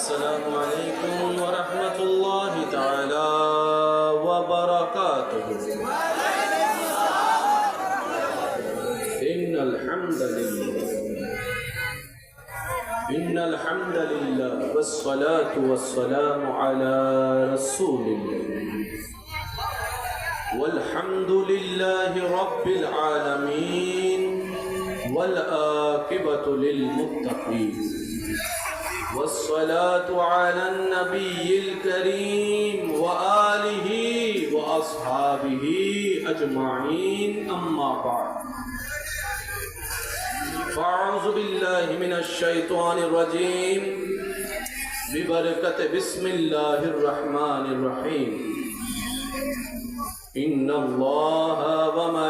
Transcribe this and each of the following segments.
السلام عليكم ورحمة الله تعالى وبركاته. إن الحمد لله. إن الحمد لله والصلاة والسلام على رسول الله. والحمد لله رب العالمين والآكبة للمتقين. والصلاة على النبي الكريم وآله وأصحابه أجمعين أما بعد. فأعوذ بالله من الشيطان الرجيم. ببركة بسم الله الرحمن الرحيم. إن الله وملائكته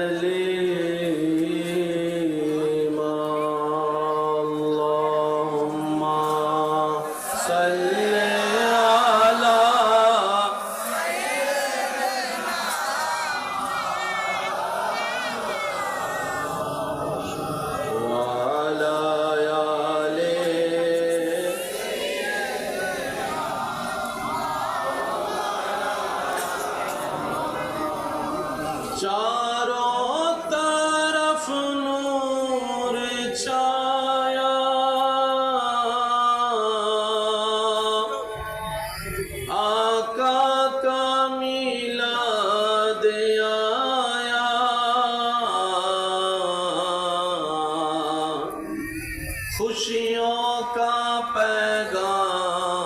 चारों तरफ नूर छाया आका का मिलाद आया खुशियों का पैगाम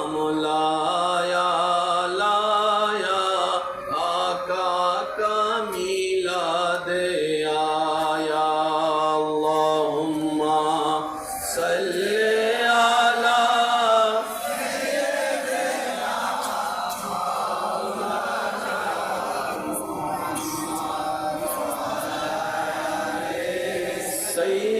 isso aí.